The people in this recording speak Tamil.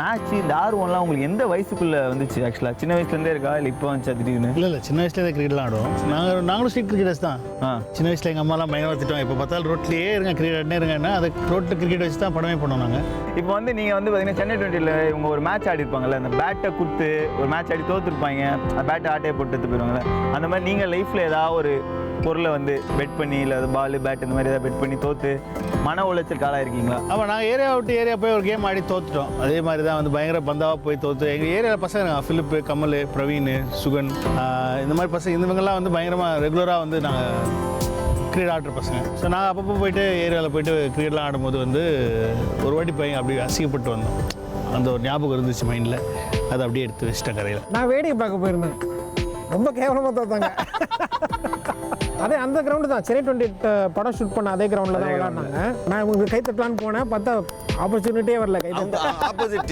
மேட்ச் இந்த ஆர்வம்லாம் உங்களுக்கு எந்த வயசுக்குள்ள வந்துச்சு ஆக்சுவலாக சின்ன வயசுலேருந்தே இருக்கா? இல்லை இப்போ வந்துச்சா திடீர்னு? இல்லை இல்லை. சின்ன வயசுலேயே கிரிக்கெட்லாம் ஆடுவோம். நாங்கள் நாங்களும் ஸ்ட்ரீட் கிரிக்கெட்டர்ஸ் தான் ஆ. சின்ன வயசில் எங்கள் அம்மாலாம் பயங்கரமாக திட்டுவாங்க. இப்போ பார்த்தாலும் ரோட்லேயே இருங்க கிரிக்கெட் இருங்கன்னா. அது ரோட்டில் கிரிக்கெட் வச்சு தான் படமே பண்ணுவோம் நாங்கள் இப்போ வந்து நீங்கள் வந்து பார்த்தீங்கன்னா சென்னை டுவெண்ட்டியில் இவங்க ஒரு மேட்ச் ஆடி இருப்பாங்கல்ல அந்த பேட்டை கொடுத்து ஒரு மேட்ச் ஆடி தோத்துருப்பாங்க. அந்த பேட்டை ஆட்டையை போட்டு எடுத்து போயிருவாங்கல்ல. அந்த மாதிரி நீங்கள் லைஃப்பில் ஏதாவது ஒரு பொருளை வந்து பெட் பண்ணி இல்லை அது பால் பேட் இந்த மாதிரி ஏதாவது பெட் பண்ணி தோத்து மன உளைச்சல் காலாக இருக்கீங்களா ஆமாம் நாங்கள் ஏரியா விட்டு ஏரியா போய் ஒரு கேம் ஆடி தோத்துட்டோம். அதே மாதிரி தான் வந்து பயங்கர பந்தாவாக போய் தோத்து எங்கள் ஏரியாவில் பசங்க இருக்காங்க. ஃபிலிப்பு கமல் பிரவீன் சுகன் இந்த மாதிரி பசங்க இவங்கெல்லாம் வந்து பயங்கரமாக ரெகுலராக வந்து நாங்கள் கிரிக்கெட் ஆடுற பசங்க. ஸோ நாங்கள் அப்பப்போ போயிட்டு ஏரியாவில் போயிட்டு கிரிக்கெட்லாம் ஆடும்போது வந்து ஒரு வாட்டி பையன் அப்படி அசிங்கப்பட்டு வந்தோம். அந்த ஒரு ஞாபகம் இருந்துச்சு மைண்டில் அதை அப்படியே எடுத்து வச்சிட்டேன் கரையில். நான் வேடிக்கை பார்க்க போயிருந்தேன். ரொம்ப கேவலமாக தோத்தாங்க. அதே அந்த கிரவுண்டு தான். சென்னை டுவெண்ட்டி படம் ஷூட் பண்ண அதே கிரவுண்டில் தான் விளையாடினாங்க நான் உங்களுக்கு கை தட்டலான்னு போனேன் பார்த்தா ஆப்பர்ச்சுனிட்டியே வரல. கை தட்ட ஆப்போசிட்